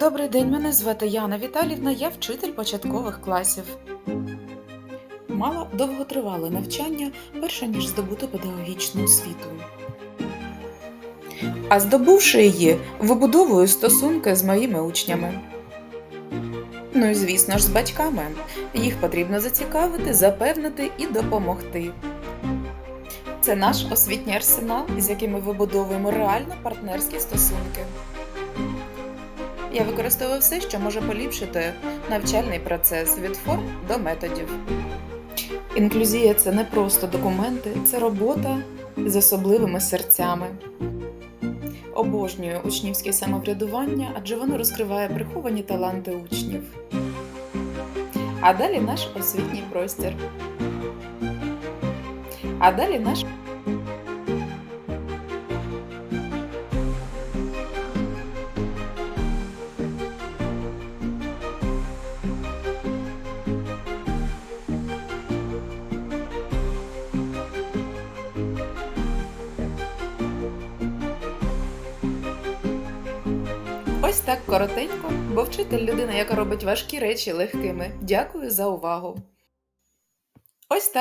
Добрий день, мене звати Яна Віталівна, я вчитель початкових класів. Мала довготривале навчання, перше ніж здобути педагогічну освіту. А здобувши її, вибудовую стосунки з моїми учнями. Ну і звісно ж, з батьками. Їх потрібно зацікавити, запевнити і допомогти. Це наш освітній арсенал, з яким ми вибудовуємо реально партнерські стосунки. Я використовую все, що може поліпшити навчальний процес від форм до методів. Інклюзія це не просто документи, це робота з особливими серцями. Обожнюю учнівське самоврядування, адже воно розкриває приховані таланти учнів. А далі наш освітній простір. А далі наш Ось так коротенько, бо вчитель людина, яка робить важкі речі легкими. Дякую за увагу. Ось так.